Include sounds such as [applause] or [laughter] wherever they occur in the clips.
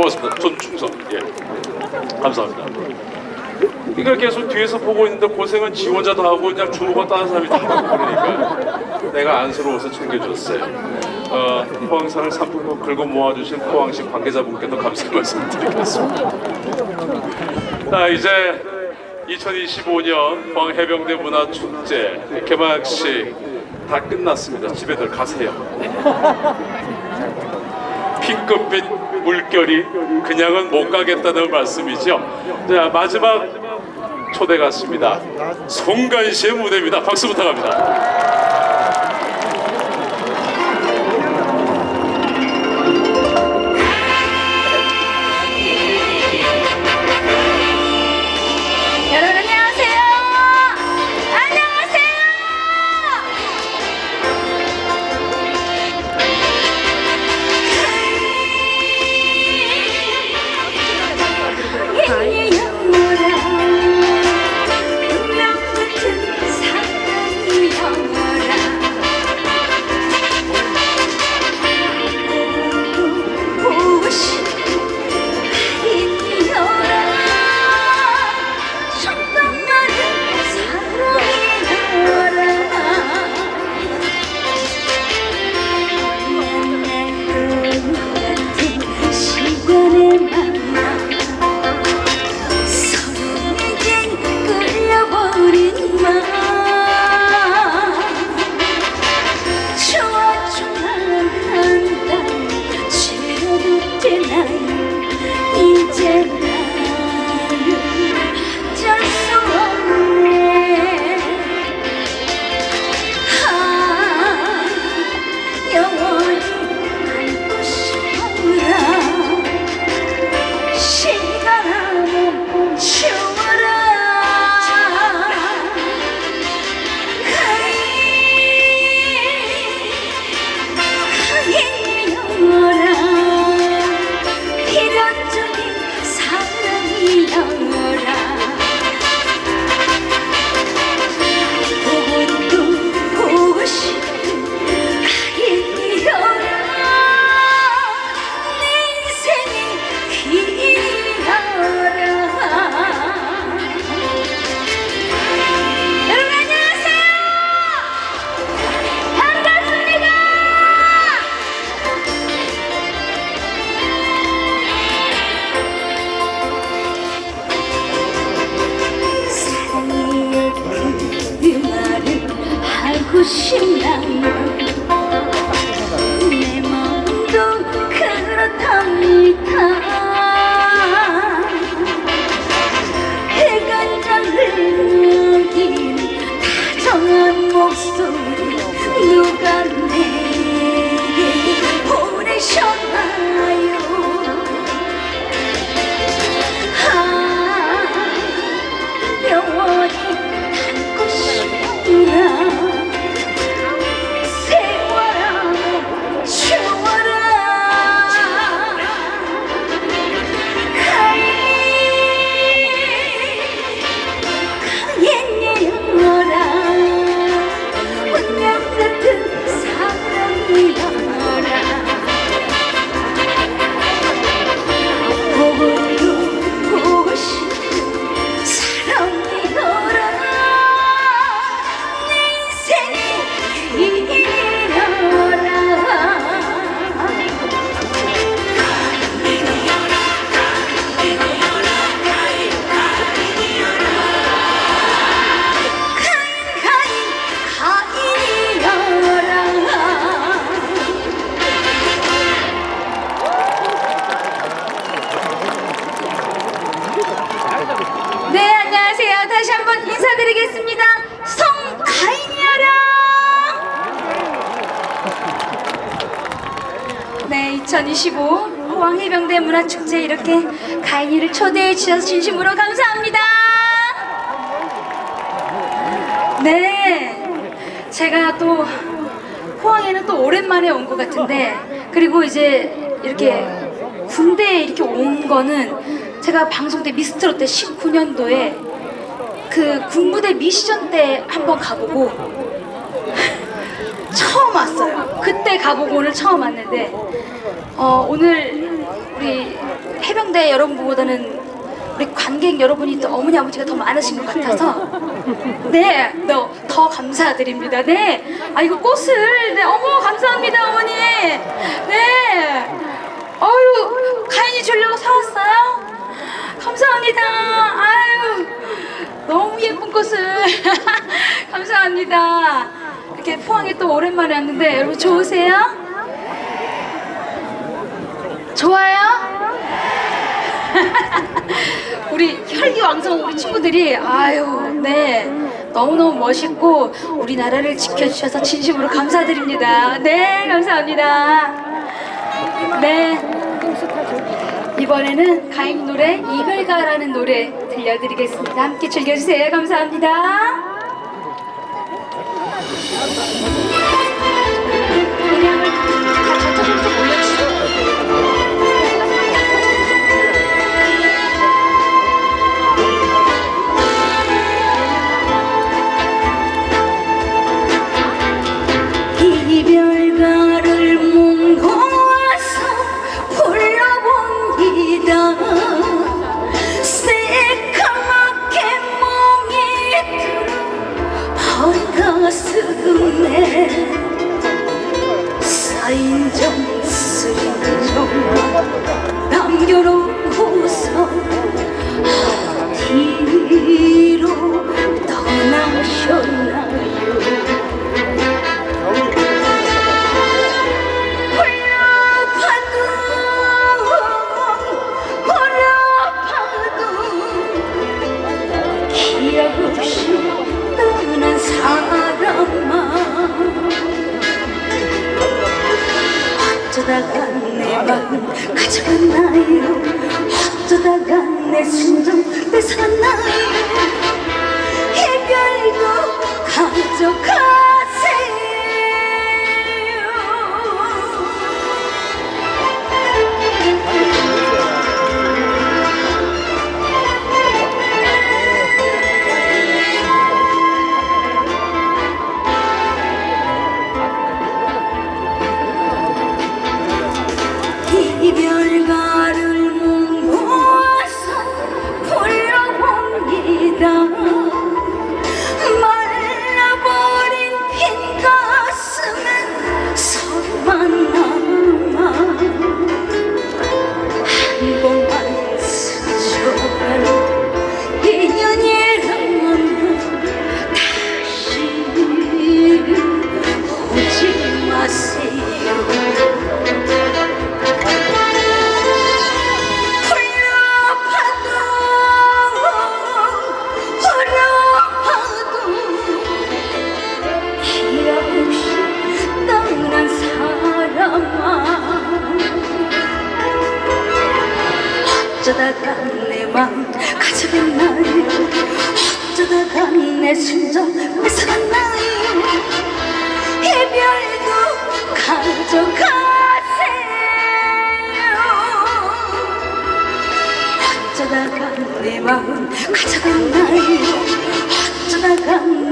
고맙습니다. 존충성. 예. 감사합니다. 그러니까 계속 뒤에서 보고 있는데 고생은 지 혼자 다 하고 그냥 주무관 다른 사람이 다 하고 그러니까 내가 안쓰러워서 챙겨줬어요. 어, 포항산을 상품으로 긁어 모아주신 포항시 관계자분께도 감사 말씀 드리겠습니다. 자 이제 2025년 포항 해병대 문화축제 개막식 다 끝났습니다. 집에들 가세요. 핑크빛 물결이 그냥은 못 가겠다는 말씀이죠. 자 마지막 초대 가수입니다. 송간 씨의 무대입니다. 박수 부탁합니다. 포항에는 또 오랜만에 온 것 같은데 그리고 이제 이렇게 군대에 이렇게 온 거는 제가 방송 때 미스트롯 때 19년도에 그 군부대 미션 때 한번 가보고 [laughs] 처음 왔어요. 그때 가보고 오늘 처음 왔는데 어, 오늘 우리 해병대 여러분보다는 우리 관객 여러분이 또 어머니 아버지가 더 많으신 것 같아서 네, 너더 감사드립니다. 네, 아 이거 꽃을 네, 어머 감사합니다 어머니. 네, 어유 가인이 주려고 사왔어요. 감사합니다. 아유 너무 예쁜 꽃을 [laughs] 감사합니다. 이렇게 포항에 또 오랜만에 왔는데 여러분 좋으세요? 좋아요? 우리 혈기왕성 우리 친구들이 아유 네. 너무너무 멋있고 우리나라를 지켜주셔서 진심으로 감사드립니다. 네 감사합니다. 네. 이번에는 가인 노래 이별가라는 노래 들려드리겠습니다. 함께 즐겨주세요. 감사합니다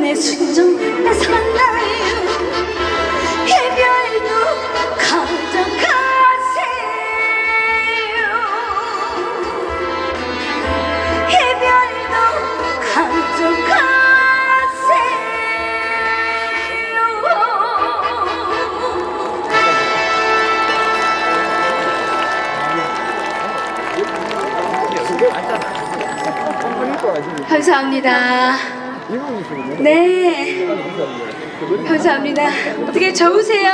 내 순정 네. 감사합니다. 어떻게 좋으세요?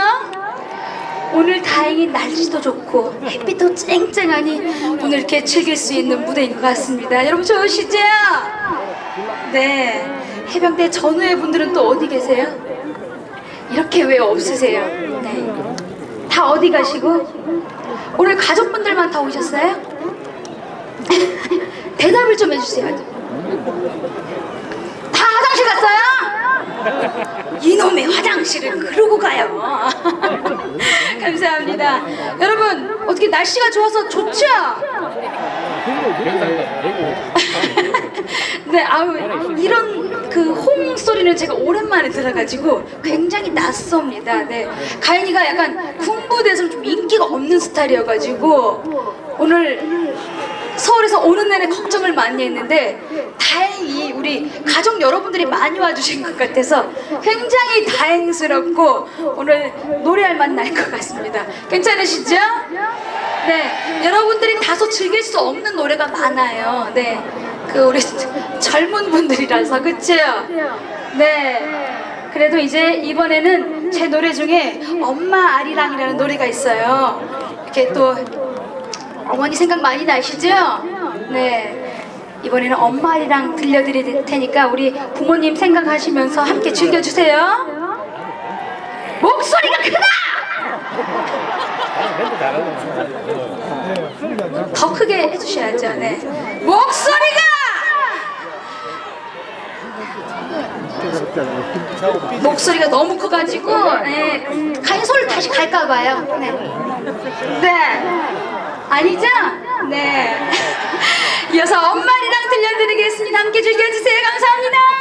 오늘 다행히 날씨도 좋고 햇빛도 쨍쨍하니 오늘 이렇게 즐길 수 있는 무대인 것 같습니다. 여러분 좋으시죠? 네. 해병대 전후의 분들은 또 어디 계세요? 이렇게 왜 없으세요? 네. 다 어디 가시고? 오늘 가족분들만 다 오셨어요? [laughs] 대답을 좀 해주세요. 갔어요? 이놈의 화장실을 그러고 가요. [laughs] 감사합니다. 여러분 어떻게 날씨가 좋아서 좋죠? [laughs] 네, 아우 이런 그 홍 소리는 제가 오랜만에 들어가지고 굉장히 낯섭니다. 네, 가인이가 약간 군부대에서 좀 인기가 없는 스타일이어가지고 오늘 서울에서 오는 내내 걱정을 많이 했는데 다행히 우리 가족 여러분들이 많이 와주신 것 같아서 굉장히 다행스럽고 오늘 노래할 맛 날 것 같습니다. 괜찮으시죠? 네, 여러분들이 다소 즐길 수 없는 노래가 많아요. 네, 그 우리 젊은 분들이라서 그쵸? 네. 그래도 이제 이번에는 제 노래 중에 엄마 아리랑이라는 노래가 있어요. 이렇게 또 어머니 생각 많이 나시죠? 네. 이번에는 엄마랑 들려드릴 테니까 우리 부모님 생각하시면서 함께 즐겨주세요. 목소리가 크다! 더 크게 해주셔야죠. 네. 목소리가! 목소리가 너무 커가지고 네. 간소를 다시 갈까봐요. 네. 네. 아니죠? 네. [laughs] 이어서 엄마리랑 들려드리겠습니다. 함께 즐겨주세요. 감사합니다.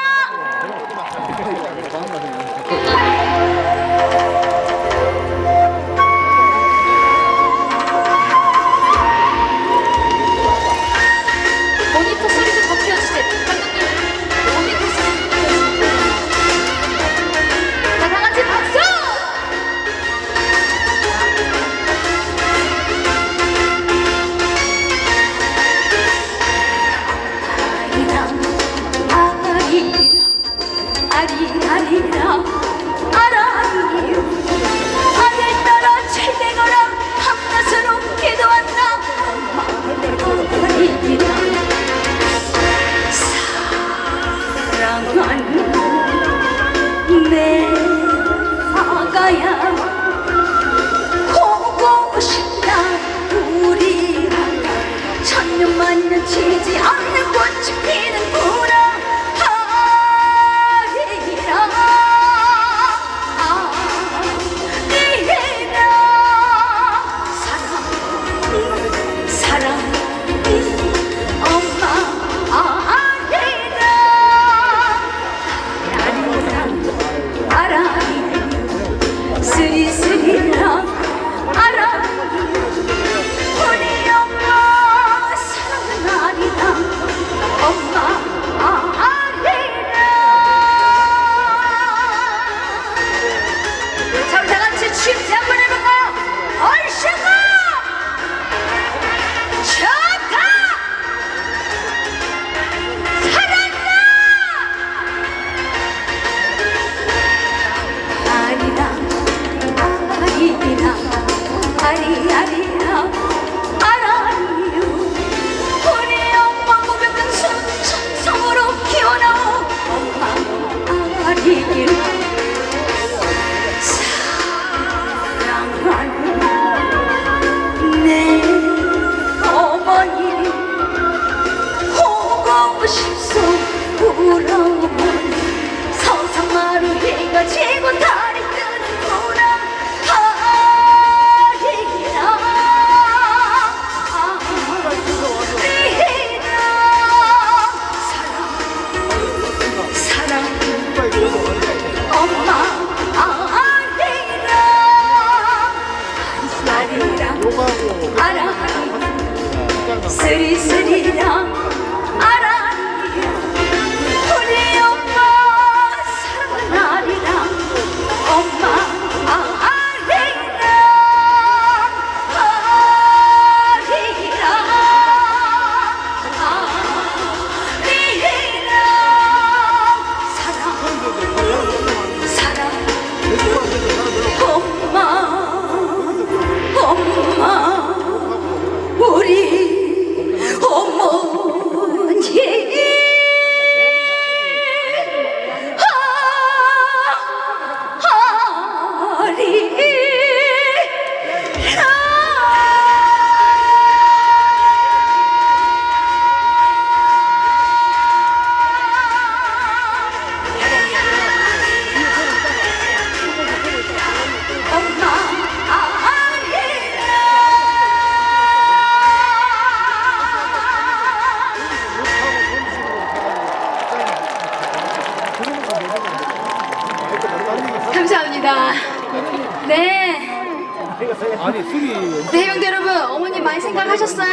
감사합니다. 네. 아니 술이 네, 형제 여러분, 어머니 많이 생각하셨어요?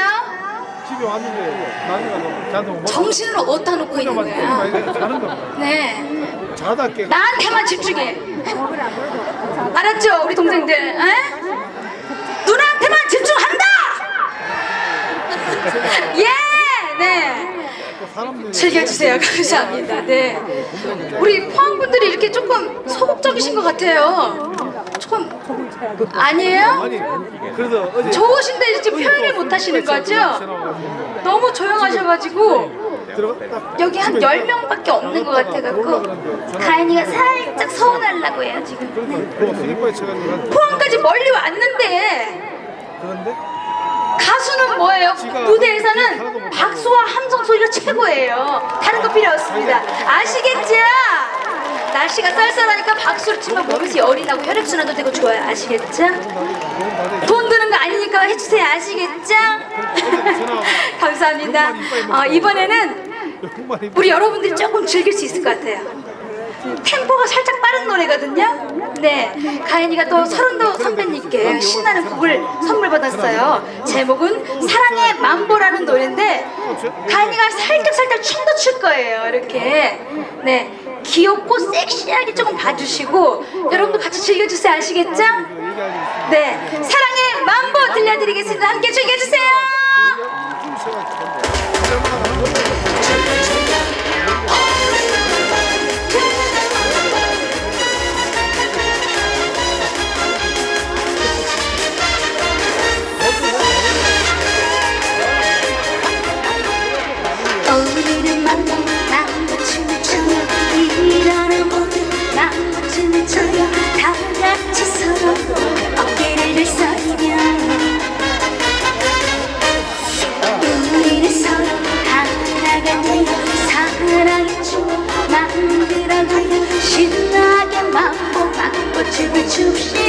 집에 왔는데 나이가 자도 정신을 어디다 놓고 있는 거야? 자는 거 네. 자다 깨 나한테만 집중해. 알았죠, 우리 동생들? 에? 누나한테만 집중한다! [laughs] 예! 네. 즐겨주세요. 감사합니다. 네. 우리 포항분들이 이렇게 조금 소극적이신 것 같아요. 조금, 아니에요? 아니 그래서 어제 좋으신데 이렇게 표현을 못 하시는 거죠? 너무 조용하셔가지고 들어가 딱 여기 한 10명밖에 없는 것 같아갖고 가인이가 살짝 서운하려고 해요 지금 쳐가지고 한- 포항까지 멀리 왔는데 그런데 가수는 뭐예요? 무대에서는 박수와 함성 소리가 최고예요 다른 거 필요 없습니다 아시겠죠? 날씨가 쌀쌀하니까 박수를 치면 몸에서 열이 나고 혈액순환도 되고 좋아요 아시겠죠? 돈 드는 거 아니니까 해주세요 아시겠죠? [laughs] 감사합니다 어, 이번에는 우리 여러분들이 조금 즐길 수 있을 것 같아요. 템포가 살짝 빠른 노래거든요. 네, 가인이가 또 서른도 선배님께 신나는 곡을 선물 받았어요. 제목은 사랑의 mam보라는 노래인데 가인이가 살짝 살짝 춤도 출 거예요. 이렇게 네, 귀엽고 섹시하게 조금 봐주시고 여러분도 같이 즐겨주세요. 아시겠죠? 네, 사랑의 mam보 들려드리겠습니다. 함께 즐겨주세요. 춤을 춰요. 다 같이 서로 어깨를 들썩이며 우리는 서로 하나가 되어 사랑의 춤 만들어가요 신나게 맘보 맘보 춤을 춥시다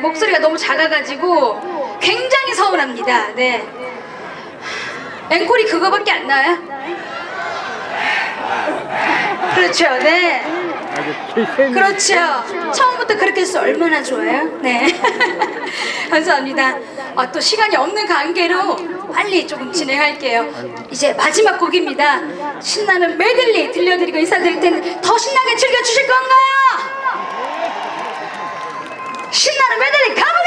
목소리가 너무 작아가지고 굉장히 서운합니다. 네. 앵콜이 그거밖에 안 나와요? 그렇죠, 네. 그렇죠. 처음부터 그렇게 해서 얼마나 좋아요? 네. [laughs] 감사합니다. 아, 또 시간이 없는 관계로 빨리 조금 진행할게요. 이제 마지막 곡입니다. 신나는 메들리 들려드리고 인사드릴 텐데 더 신나게 즐겨주실 건가요? remember that it Come.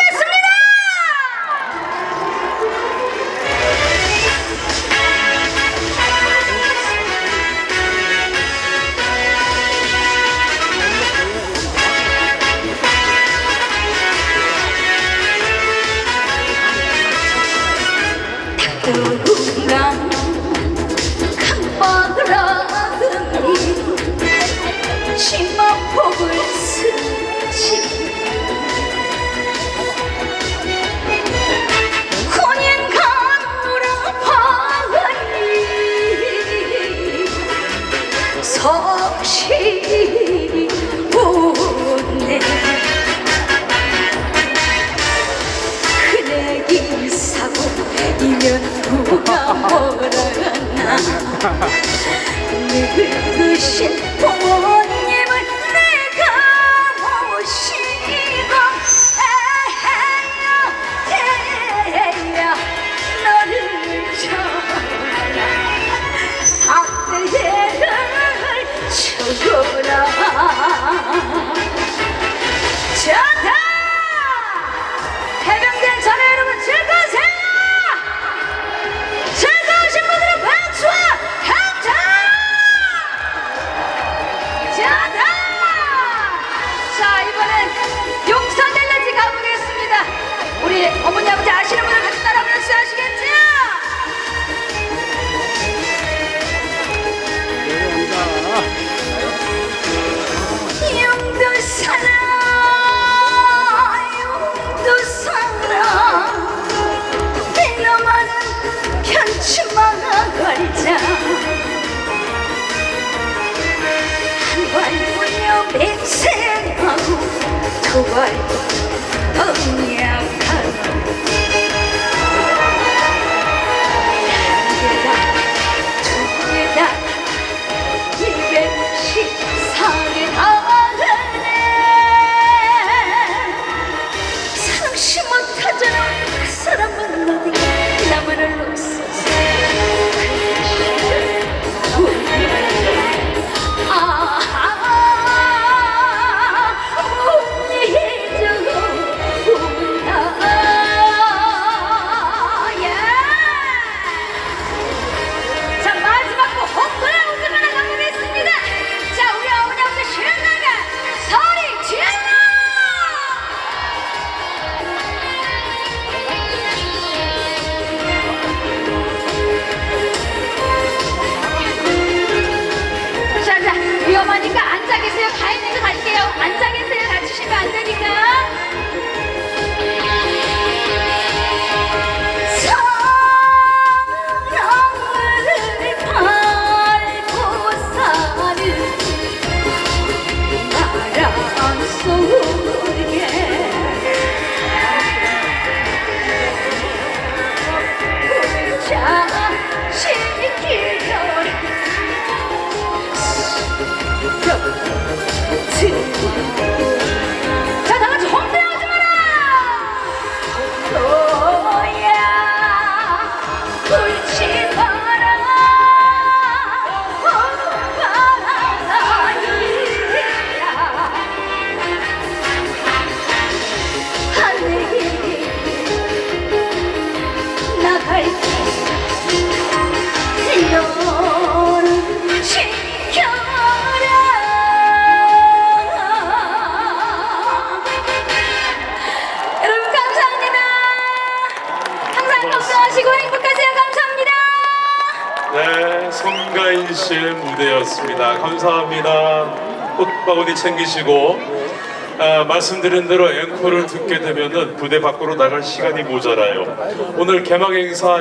away. 장바구니 챙기시고 아, 말씀드린 대로 앵콜을 듣게 되면 부대 밖으로 나갈 시간이 모자라요. 오늘 개막 행사